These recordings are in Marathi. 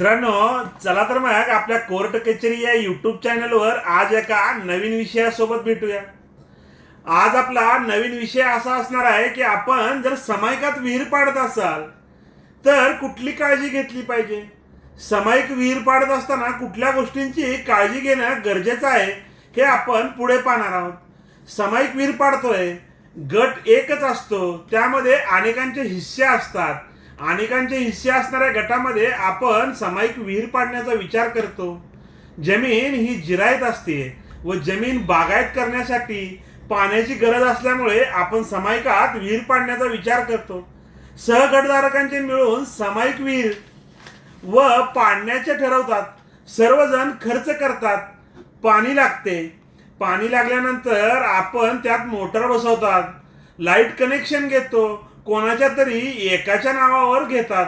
मित्रांनो चला तर मग आपल्या कोर्ट कचेरी या युट्यूब चॅनलवर आज एका नवीन विषयासोबत भेटूया. आज आपला नवीन विषय असा असणार आहे की आपण जर समायिकात विहीर पाडत असाल तर कुठली काळजी घेतली पाहिजे? समायिक विहीर पाडत असताना कुठल्या गोष्टींची काळजी घेणं गरजेचं आहे हे आपण पुढे पाहणार आहोत. समायिक विहीर पाडतोय गट एकच असतो त्यामध्ये अनेकांचे हिस्से असतात. अनेकांचे हिस्से असणाऱ्या गटामध्ये आपण समायिक विहीर पाडण्याचा विचार करतो. जमीन ही जिरायत असते व जमीन बागायत करण्यासाठी पाण्याची गरज असल्यामुळे आपण समायिकात विहीर पाडण्याचा विचार करतो. सहगटधारकांचे मिळून सामायिक विहीर व पाडण्याचे ठरवतात. सर्वजण खर्च करतात. पाणी लागते. पाणी लागल्यानंतर आपण त्यात मोटर बसवतात. लाइट कनेक्शन घेतो. कोणाच्या तरी एकाच्या नावावर घेतात.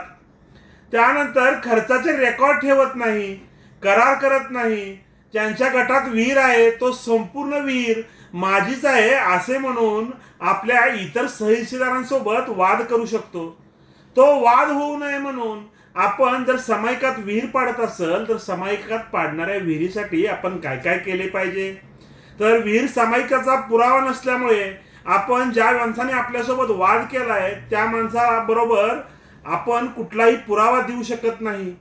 त्यानंतर खर्चाचे रेकॉर्ड ठेवत नाही करार करत नाही. ज्यांच्या गटात विहीर आहे तो संपूर्ण विहीर माझीच आहे असे म्हणून आपल्या इतर सहहिस्सेदारांसोबत वाद करू शकतो. तो वाद होऊ नये म्हणून आपण जर समायिकात विहीर पाडत असेल तर समायिकात पाडणाऱ्या विहिरीसाठी आपण काय काय केले पाहिजे? तर विहीर समायिकाचा पुरावा नसल्यामुळे आपण ज्या माणसाने आपल्यासोबत वाद केलाय त्या माणसाबरोबर आपण कुठलाही पुरावा देऊ शकत नाही.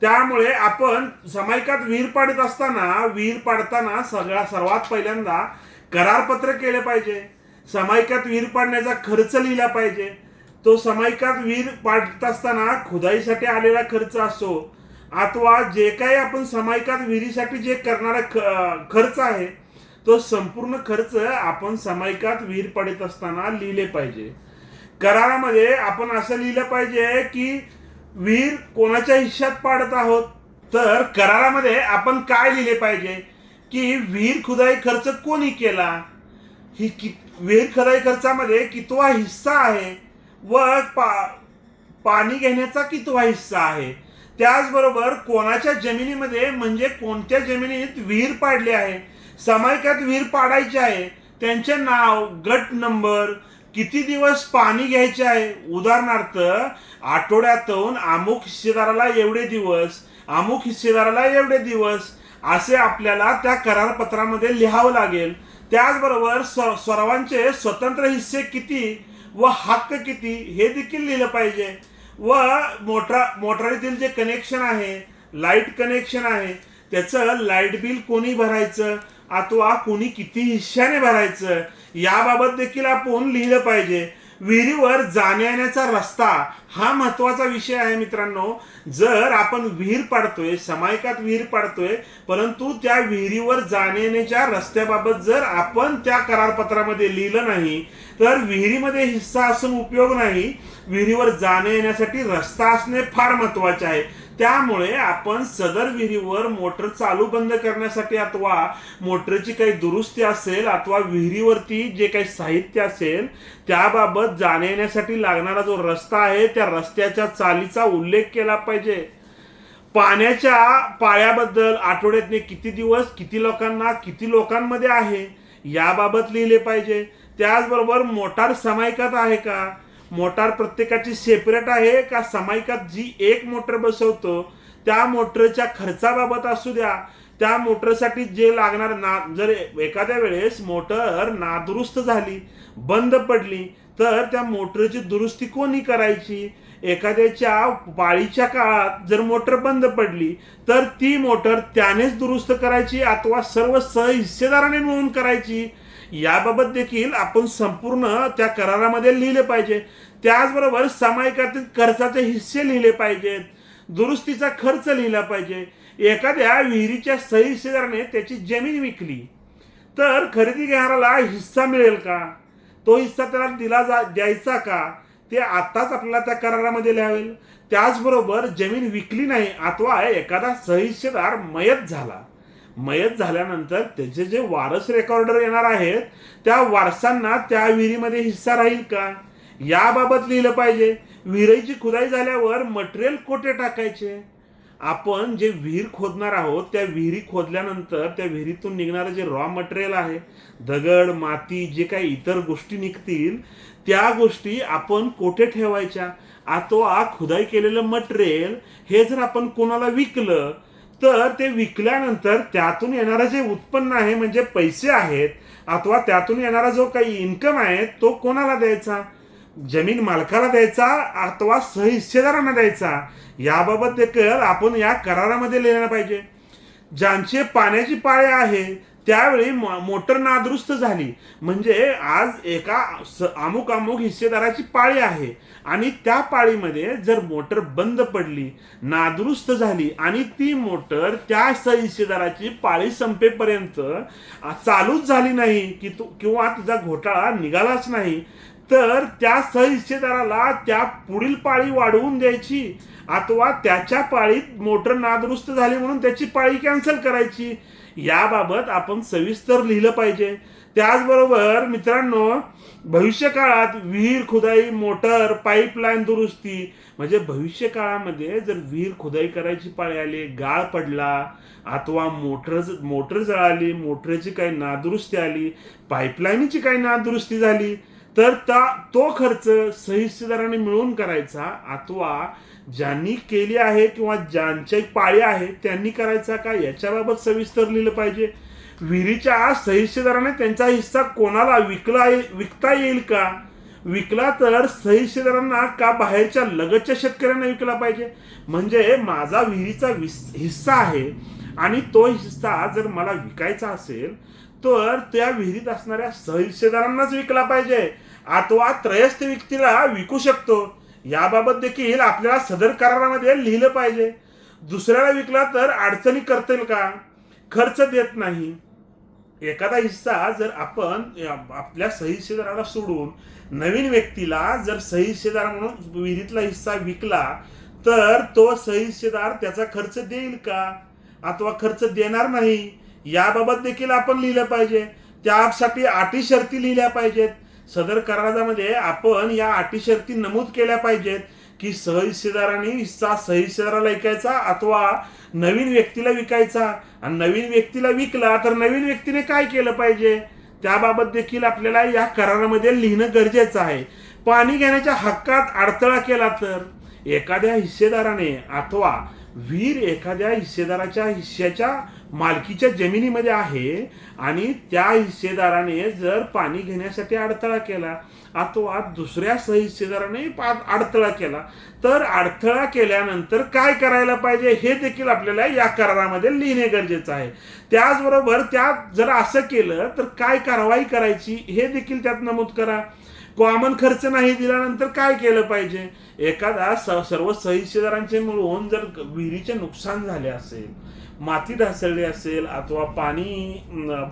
त्यामुळे आपण समायिकात विहीर पाडत असताना विहीर पाडताना सगळ्या सर्वात पहिल्यांदा करारपत्र केले पाहिजे. समायिकात विहीर पाडण्याचा खर्च लिहिला पाहिजे. तो समायिकात विहीर पाडत असताना खुदाईसाठी आलेला खर्च असो अथवा जे काही आपण समायिकात विहिरीसाठी जे करणारा ख- खर्च आहे तो संपूर्ण खर्च आपण समायिकात विहीर पाडत असताना लिहिले पाहिजे. करारामध्ये आपण असं लिहिलं पाहिजे की विहीर कोणाच्या हिश्श्यात पाडत आहोत? तर करारामध्ये आपण काय लिहिले पाहिजे? की विहीर खुदाई खर्च कोणी केला? ही कि विहीर खुदाई खर्चामध्ये कितवा हिस्सा आहे? व पा पाणी घेण्याचा कितवा हिस्सा आहे? त्याचबरोबर कोणाच्या जमिनीमध्ये म्हणजे कोणत्या जमिनीत विहीर पाडली आहे? सामायिकात विहीर पाडायची आहे. त्यांचे नाव गट नंबर किती दिवस पाणी घ्यायचे आहे? उदाहरणार्थ आठवड्यातून अमुक हिस्सेदाराला एवढे दिवस अमुक हिस्सेदाराला एवढे दिवस असे आपल्याला त्या करारपत्रामध्ये लिहावं लागेल. त्याचबरोबर सर्वांचे स्वतंत्र हिस्से किती व हक्क किती हे देखील लिहिलं पाहिजे. व मोटरा मोटारीतील जे कनेक्शन आहे लाइट कनेक्शन आहे त्याचं लाइट बिल कोणी भरायचं? अथवा कोणी किती हिश्श्याने भरायचं याबाबत देखील आपण लिहिलं पाहिजे. विहिरीवर जाण्या येण्याचा रस्ता हा महत्त्वाचा विषय आहे मित्रांनो. जर आपण विहीर पाडतोय समायकात विहीर पाडतोय परंतु त्या विहिरीवर जाण्या येण्याच्या रस्त्याबाबत जर आपण त्या करारपत्रामध्ये लिहिलं नाही तर विहिरीमध्ये हिस्सा असून उपयोग नाही. विहिरीवर जाण्या येण्यासाठी रस्ता असणे फार महत्त्वाचे आहे. त्यामुळे आपण सदर विहिरीवर मोटर चालू बंद करण्यासाठी अथवा मोटरची काही दुरुस्ती असेल अथवा विहिरीवरती जे काही साहित्य असेल त्याबाबत जाण्या येण्यासाठी लागणारा जो रस्ता आहे त्या रस्त्याच्या चालीचा उल्लेख केला पाहिजे. पाण्याच्या पाळ्याबद्दल आठवड्यातने किती दिवस किती लोकांना किती लोकांमध्ये आहे याबाबत लिहिले पाहिजे. त्याचबरोबर मोटार समायकात आहे का? मोटार प्रत्येकाची सेपरेट आहे का? समायकात जी एक मोटर बसवतो त्या मोटरच्या खर्चाबाबत असू द्या. त्या मोटरसाठी जे लागणार ना जर एखाद्या वेळेस मोटर नादुरुस्त झाली बंद पडली तर त्या मोटरची दुरुस्ती कोणी करायची? एखाद्याच्या पाळीच्या काळात जर मोटर बंद पडली तर ती मोटर त्यानेच दुरुस्त करायची अथवा सर्व सहहिस्सेदाराने मिळून करायची? याबाबत देखील आपण संपूर्ण त्या करारामध्ये लिहिले पाहिजे. त्याचबरोबर सामायिकातील खर्चाचे हिस्से लिहिले पाहिजेत. दुरुस्तीचा खर्च लिहिला पाहिजे. एखाद्या विहिरीच्या सहिस्सेदाराने त्याची जमीन विकली. तर खरेदी घेणाऱ्याला हिस्सा मिळेल का? तो हिस्सा त्याला दिला जा द्यायचा का? ते आत्ताच आपल्याला त्या करारामध्ये लिहावेल. त्याचबरोबर जमीन विकली नाही अथवा एखादा सहिस्सेदार मयत झाला. मयत झाल्यानंतर त्याचे जे वारस रेकॉर्डर येणार आहेत त्या वारसांना त्या विहिरीमध्ये हिस्सा राहील का? याबाबत लिहिलं पाहिजे. विहिरीची खुदाई झाल्यावर मटेरियल कोठे टाकायचे? आपण जे विहीर खोदणार आहोत त्या विहिरी खोदल्यानंतर त्या विहिरीतून निघणारं जे रॉ मटेरियल आहे दगड माती जे काही इतर गोष्टी निघतील त्या गोष्टी आपण कोठे ठेवायच्या? अथवा खुदाई केलेलं मटेरियल हे जर आपण कोणाला विकलं तर ते विकल्यानंतर त्यातून येणारं जे उत्पन्न आहे म्हणजे पैसे आहेत अथवा त्यातून येणारा जो काही इन्कम आहे तो कोणाला द्यायचा? जमीन मालकाला द्यायचा अथवा सहहिस्सेदारांना द्यायचा? याबाबत देखील आपण या करारामध्ये लिहिलं पाहिजे. ज्यांचे पाण्याची पाळे आहे त्यावेळी मोटर नादुरुस्त झाली. म्हणजे आज एका अमुक अमुक हिस्सेदाराची पाळी आहे. आणि त्या पाळीमध्ये जर मोटर बंद पडली नादुरुस्त झाली आणि ती मोटर त्या हिस्सेदाराची पाळी संपेपर्यंत चालूच झाली नाही की तो किंवा तिचा घोटाळा निघालाच नाही तर त्या सहहिस्सेदाराला त्या पुढील पाळी वाढवून द्यायची अथवा त्याच्या पाळीत मोटर नादुरुस्त झाली म्हणून त्याची पाळी कॅन्सल करायची. याबाबत आपण सविस्तर लिहिलं पाहिजे. त्याचबरोबर मित्रांनो भविष्य काळात विहीर खुदाई मोटर पाईपलाईन दुरुस्ती म्हणजे भविष्य काळामध्ये जर विहीर खुदाई करायची पाळी आली गाळ पडला अथवा मोटर मोटर जळाली मोटरची काही नादुरुस्ती आली पाईपलाईनची काही नादुरुस्ती झाली तर त्या तो खर्च सहिस्सेदाराने मिळून करायचा अथवा ज्यांनी केली आहे किंवा ज्यांच्या पाळी आहे त्यांनी करायचा का? याच्याबाबत सविस्तर लिहिलं पाहिजे. विहिरीच्या सहिस्सेदाराने त्यांचा हिस्सा कोणाला विकला विकता येईल का? विकला तर सहिस्सेदारांना का बाहेरच्या लगतच्या शेतकऱ्यांना विकला पाहिजे? म्हणजे माझा विहिरीचा हिस्सा आहे आणि तो हिस्सा जर मला विकायचा असेल तर त्या विहिरीत असणाऱ्या सहिस्सेदारांनाच विकला पाहिजे. अथवा त्रयस्थ व्यक्तीला विकू शकतो. याबाबत देखील आपल्याला सदर करारामध्ये लिहिलं पाहिजे. दुसऱ्याला विकला तर अडचणी करतील का? खर्च देत नाही. एखादा हिस्सा जर आपण आपल्या सहिस्सेदाराला सोडून नवीन व्यक्तीला जर सहिस्सेदार म्हणून विहिरीतला हिस्सा विकला तर तो सहिस्सेदार त्याचा खर्च देईल का? अथवा खर्च देणार नाही? याबाबत देखील आपण लिहिलं पाहिजे. त्यासाठी अटी शर्ती लिहिल्या पाहिजेत. सदर करारामध्ये आपण या अटी शर्ती नमूद केल्या पाहिजेत की सहहिस्सेदारांनी हिस्सा सहहिस्सेदाराला ऐकायचा अथवा नवीन व्यक्तीला विकायचा. आणि नवीन व्यक्तीला विकला तर नवीन व्यक्तीने काय केलं पाहिजे? त्याबाबत देखील आपल्याला या करारामध्ये लिहिणं गरजेचं आहे. पाणी घेण्याच्या हक्कात अडथळा केला तर एखाद्या हिस्सेदाराने अथवा वीर एखाद्या हिस्सेदाराच्या हिस्स्याच्या मालकीच्या जमिनीमध्ये आहे आणि त्या हिस्सेदाराने जर पाणी घेण्यासाठी अडथळा केला अथवा दुसऱ्या सहिस्सेदाराने अडथळा केला तर अडथळा केल्यानंतर काय करायला पाहिजे हे देखील आपल्याला या करारामध्ये लिहिणे गरजेचं आहे. त्याचबरोबर त्यात जर असं केलं तर काय कारवाई करायची हे देखील त्यात नमूद करा. कॉमन खर्च नाही दिल्यानंतर काय केलं पाहिजे? एखादा स- सर्व सहिस्सेदारांचे मिळून जर विहिरीचे नुकसान झाले असेल माती ढासळली असेल अथवा पाणी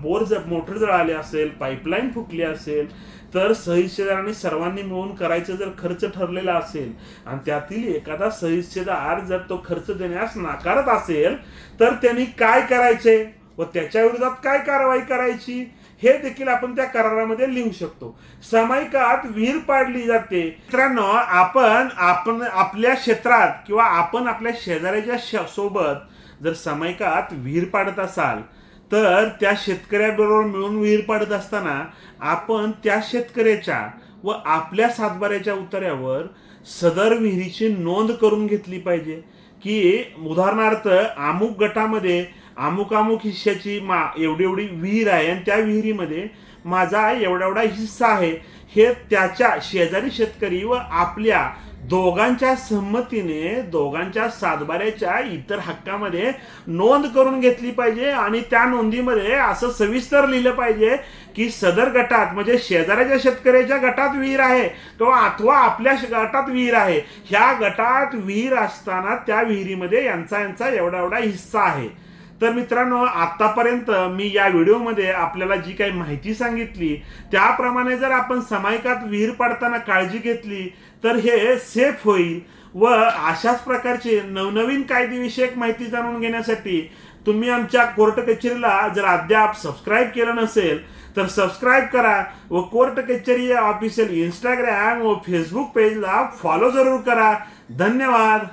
बोर जर मोटर जर आले असेल पाईपलाईन फुटली असेल तर सहिस्सेदारांनी सर्वांनी मिळून करायचं जर खर्च ठरलेला असेल आणि त्यातील एखादा सहिस्सेदार जर तो खर्च देण्यास नाकारत असेल तर त्यांनी काय करायचे व त्याच्या विरोधात काय कारवाई करायची हे देखील आपण त्या करारामध्ये लिहू शकतो. सामायिकात विहीर पाडली जाते. मित्रांनो आपण आपण आपल्या क्षेत्रात किंवा आपण आपल्या शेजाऱ्याच्या सोबत जर सामायिकात विहीर पाडत असाल तर त्या शेतकऱ्याबरोबर मिळून विहीर पाडत असताना आपण त्या शेतकऱ्याच्या व आपल्या सातबाऱ्याच्या उतार्यावर सदर विहिरीची नोंद करून घेतली पाहिजे. की उदाहरणार्थ अमुक गटामध्ये अमुक अमुक हिश्श्याची मा एवढी एवढी विहीर आहे आणि त्या विहिरीमध्ये माझा एवढा एवढा हिस्सा आहे. हे त्याच्या शेजारी शेतकरी व आपल्या दोघांच्या संमतीने दोघांच्या सातबाऱ्याच्या इतर हक्कामध्ये नोंद करून घेतली पाहिजे आणि त्या नोंदीमध्ये असं सविस्तर लिहिलं पाहिजे की सदर गटात म्हणजे शेजाऱ्याच्या शेतकऱ्याच्या गटात विहीर आहे किंवा अथवा आपल्या गटात विहीर आहे. ह्या गटात विहीर असताना त्या विहिरीमध्ये यांचा यांचा एवढा एवढा हिस्सा आहे. तर मित्रांनो आतापर्यंत मी या व्हिडिओमध्ये आपल्याला जी काही माहिती सांगितली त्याप्रमाणे जर आपण समायकात विहीर पाडताना काळजी घेतली तर हे सेफ होईल. व अशाच प्रकारचे नवनवीन कायदेविषयक माहिती जाणून घेण्यासाठी तुम्ही आमच्या कोर्ट कचेरीला जर अद्याप सबस्क्राईब केलं नसेल तर सबस्क्राईब करा व कोर्ट कचेरी या ऑफिशियल इंस्टाग्राम व फेसबुक पेजला फॉलो जरूर करा. धन्यवाद.